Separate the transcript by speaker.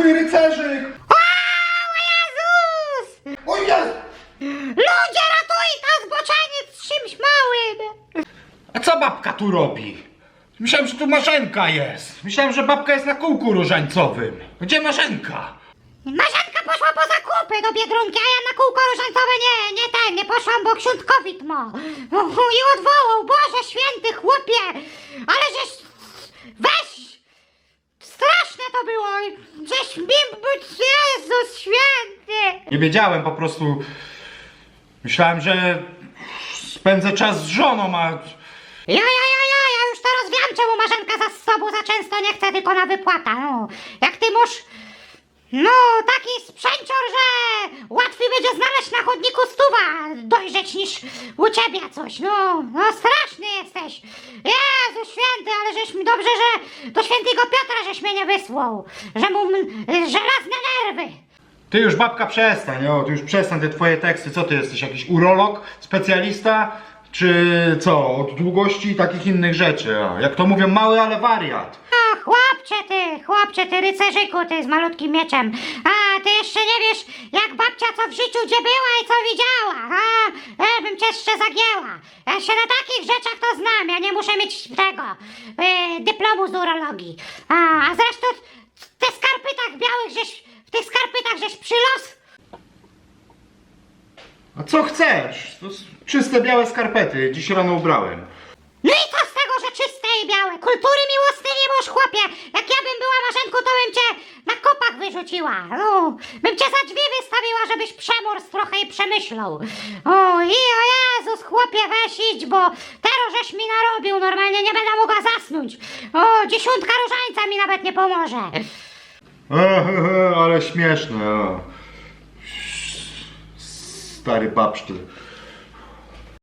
Speaker 1: twój rycerzyk!
Speaker 2: O
Speaker 1: Jezu!
Speaker 2: Ludzie, ratuj to zboczeniec z czymś małym!
Speaker 1: A co babka tu robi? Myślałem, że tu Marzenka jest. Myślałem, że babka jest na kółku różańcowym. Gdzie Marzenka?
Speaker 2: Marzenka poszła po zakupy do Biedronki, a ja na kółko różańcowe nie, nie ten, nie poszłam, bo ksiądz COVID ma. I odwołał, Boże święty chłopie! Ale żeś... Weź! To było! Żeś mi... Jezus święty!
Speaker 1: Nie wiedziałem po prostu. Myślałem, że spędzę czas z żoną, a.
Speaker 2: Ja, ja, ja, ja, ja już teraz wiem, czemu Marzenka za sobą za często nie chce, tylko na wypłata, no. Jak ty masz, no, taki sprzęcior, że łatwiej będzie znaleźć na chodniku stuwa dojrzeć niż u ciebie coś, no. No, straszny jesteś. Jezu święty, ale żeś mi dobrze, że do świętego Piotra żeś mnie nie wysłał, że mu żelazne nerwy.
Speaker 1: Ty już babka przestań, o, ty już przestań te twoje teksty. Co ty jesteś? Jakiś urolog? Specjalista? Czy co? Od długości i takich innych rzeczy. A, jak to mówią, mały, ale wariat.
Speaker 2: A, chłopcze ty, chłopcze ty, rycerzyku ty z malutkim mieczem. A, ty jeszcze nie wiesz, jak babcia co w życiu gdzie była i co widziała. A, ja bym cię jeszcze zagięła. Ja się na takich rzeczach to znam, ja nie muszę mieć tego, y, dyplomu z urologii. A, a zresztą w tych skarpytach białych żeś, w tych skarpytach żeś przylos.
Speaker 1: A co chcesz? To s- czyste białe skarpety. Dziś rano ubrałem.
Speaker 2: No i co z tego, że czyste i białe? Kultury miłosnej nie masz, chłopie. Jak ja bym była Marzenką, to bym cię na wyrzuciła. No, bym cię za drzwi wystawiła, żebyś przemórs trochę i przemyślał. O, i o Jezus, chłopie, weź idź, bo tero żeś mi narobił. Normalnie nie będę mogła zasnąć. O, dziesiątka różańca mi nawet nie pomoże.
Speaker 1: Ehehe, ale śmieszne. O. Stary babsztyl.